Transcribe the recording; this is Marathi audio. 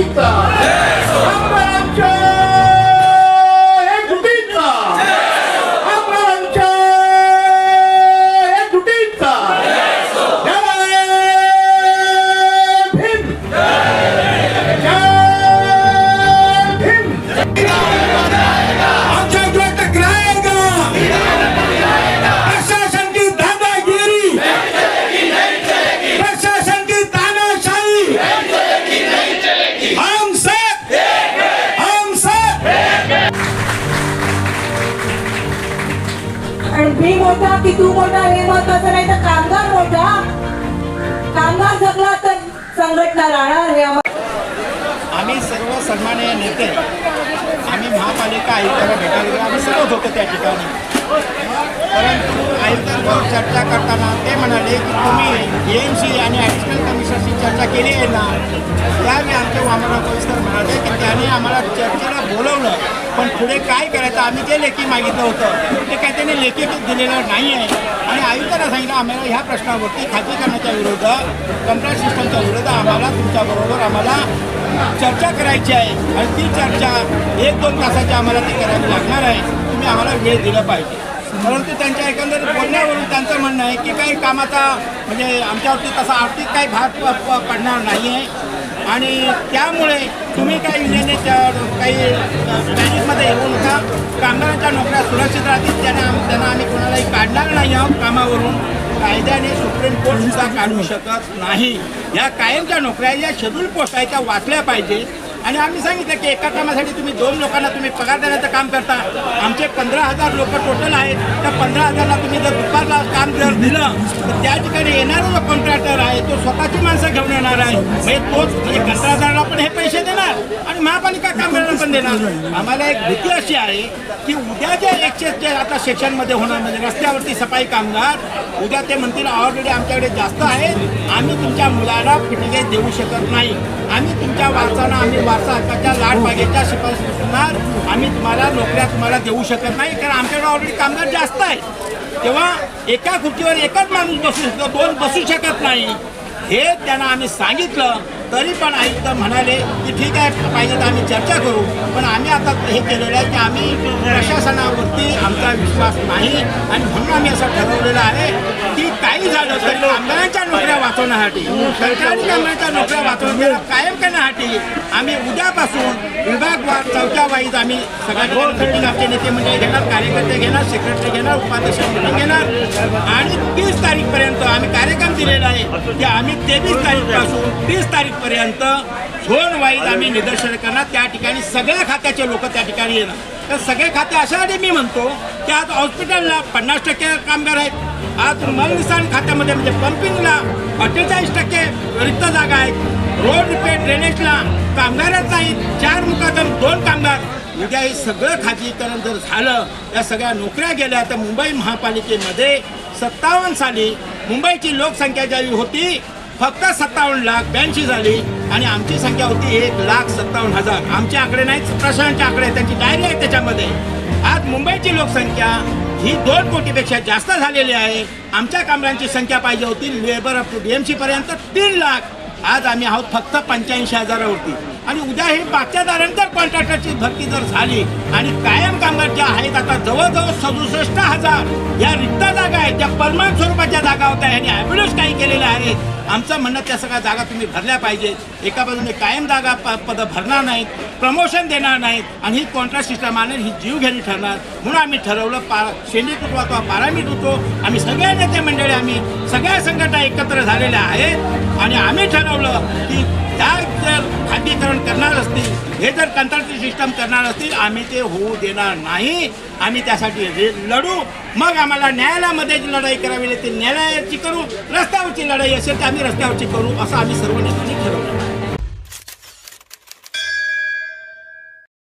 Eita! आणि मी मोठा की तू मोठा हे महत्वाचं नाही तर कामगार मोठा. कामगार जगला तर संघटना राहणार हे आम्ही सर्व सन्माननीय नेते आम्ही महापालिका आयुक्ताला भेटायला गेलो. आम्ही सर्वच होतो त्या ठिकाणी. परंतु आयुक्तांवर चर्चा करताना ते म्हणाले की तुम्ही एम आणि ॲडिशनल कमिशनरशी चर्चा केली आहे ना? त्यावेळी आमच्या वामनराव परिसर म्हणाले की त्याने आम्हाला चर्चेला बोलवलं. पण पुढे काय करायचं आम्ही जे लेखी मागितलं होतं ते काय त्यांनी लेखी दिलेलं नाही आहे. आणि आयुक्तांना सांगितलं आम्हाला ह्या प्रश्नावरती खाजगीकरणाच्या विरोधात कंप्लेंट सिस्टमच्या विरोधात आम्हाला तुमच्याबरोबर आम्हाला चर्चा करायची आहे. आणि ती चर्चा एक दोन तासाची आम्हाला ती करावी लागणार आहे. तुम्ही आम्हाला वेळ दिला पाहिजे. परंतु त्यांच्या एकंदरीत बोलण्यावरून त्यांचं म्हणणं आहे की काही कामाचा म्हणजे आमच्यावरती तसा आर्थिक काही भाग पडणार नाही आहे आणि त्यामुळे तुम्ही काही युनियनच्या काही बँकेमध्ये येऊ नका. कामगारांच्या नोकऱ्या सुरक्षित राहतील. त्यांना आम- त्यांना आम्ही कोणालाही काढणार नाही आहोत कामावरून. कायद्याने सुप्रीम कोर्टसुद्धा काढू शकत नाही. या कायमच्या नोकऱ्या या शेड्यूल पोस्ट आहेत त्या वाचल्या पाहिजे. आणि आम्ही सांगितलं की एका कामासाठी तुम्ही दोन लोकांना तुम्ही पगार देण्याचं काम करता. आमचे पंधरा हजार लोक टोटल आहेत. त्या पंधरा हजारला तुम्ही जर दुपारला काम जर दिलं तर त्या ठिकाणी येणारा जो कॉन्ट्रॅक्ट स्वतःची माणसं घेऊन येणार आहे. म्हणजे तोच म्हणजे कंत्राटदाराला पण हे पैसे देणार आणि महापालिका कामगारांना पण देणार. आम्हाला एक भीती अशी आहे की उद्या जे एकशे जे आता सेक्शनमध्ये होणार म्हणजे रस्त्यावरती सफाई कामगार उद्या ते म्हणतील ऑलरेडी आमच्याकडे जास्त आहेत. आम्ही तुमच्या मुलाला फिटगे देऊ शकत नाही. आम्ही तुमच्या वारसाना आम्ही वारसा हक्काच्या लाट बागेच्या शिफारशी आम्ही तुम्हाला नोकऱ्या तुम्हाला देऊ शकत नाही कारण आमच्याकडे ऑलरेडी कामगार जास्त आहे तेव्हा एका खुर्चीवर एकच माणूस बसू शकतो दोन बसू शकत नाही. हे त्यांना आम्ही सांगितलं तरी पण आयुक्त म्हणाले की ठीक आहे पाहिजे तर आम्ही चर्चा करू. पण आम्ही आता हे केलेलं आहे की आम्ही प्रशासनावरती आमचा विश्वास नाही आणि म्हणून आम्ही असं ठरवलेलं आहे की काही झालं तर कामगारांच्या नोकऱ्या वाचवण्यासाठी सरकारी कामगारांच्या नोकऱ्या वाचवण्याला कायम करण्यासाठी आम्ही उद्यापासून विभागवार चौथ्या वाईज आम्ही सगळ्या मीटिंग आमचे नेते मंडळी घेणार कार्यकर्ते घेणार सेक्रेटरी घेणार उपाध्यक्ष मीटिंग घेणार. आणि तीस तारीखपर्यंत आम्ही कार्यक्रम दिलेला आहे की आम्ही तेवीस तारीखपासून तीस तारीखपर्यंत झोन वाईज आम्ही निदर्शन करणार. त्या ठिकाणी सगळ्या खात्याचे लोक त्या ठिकाणी येणार. तर सगळे खाते अशासाठी मी म्हणतो की आज हॉस्पिटलला पन्नास टक्के कामगार आहेत. आज मलनिसाण खात्यामध्ये म्हणजे पंपिंगला अठ्ठेचाळीस टक्के रिक्त जागा आहेत. रोड रिपेअर ड्रेनेजला कामगारच नाहीत चार मुकादम दोन कामगार. उद्या हे सगळं खाजगीकरण जर झालं या सगळ्या नोकऱ्या गेल्या तर मुंबई महापालिकेमध्ये सत्तावन्न साली मुंबईची लोकसंख्या ज्यावेळी होती फक्त सत्तावन्न लाख ब्याऐंशी झाली आणि आमची संख्या होती एक लाख सत्तावन्न हजार. आमचे आकडे नाहीत प्रशासनाचे आकडे आहेत, त्यांची डायरी आहे त्याच्यामध्ये. आज मुंबईची लोकसंख्या ही दोन कोटीपेक्षा जास्त झालेली आहे. आमच्या कामगारांची संख्या पाहिजे होती. लेबर अप टू डीएमसी पर्यंत तीन लाख. आज आम्ही आहोत फक्त पंच्याऐंशी हजारावरती. आणि उद्या ही मागच्या दारानंतर कॉन्ट्रॅक्टरची भरती जर झाली आणि कायम कामगार ज्या आहेत आता जवळजवळ सदुसष्ट हजार या रिक्त जागा आहेत त्या परमान स्वरूपाच्या जागा होत्या यांनी ॲम्ब्युलन्स काही केलेल्या आहेत आमचं म्हणणं त्या सगळ्या जागा तुम्ही भरल्या पाहिजेत. एका बाजूने कायम जागा प पदं भरणार नाहीत प्रमोशन देणार नाहीत आणि ही कॉन्ट्रॅक्ट सिस्टम आणणार ही जीवघेणी ठरणार. म्हणून आम्ही ठरवलं पा शेंडीतूत अथवा पारामीट होतो आम्ही सगळ्या नेते मंडळी आम्ही सगळ्या संघटना एकत्र झालेल्या आहेत. आणि आम्ही ठरवलं की ह्या जर खाजगीकरण असतील हे जर कंत्राटी सिस्टम करणार असतील आम्ही ते होऊ देणार नाही. आम्ही त्यासाठी लढू. मग आम्हाला न्यायालयामध्ये जी लढाई करावी लागते न्यायालयाची करू. रस्त्यावरची लढाई असेल तर आम्ही रस्त्यावरची करू असं आम्ही सर्व नेत्यांनी ठरवलं.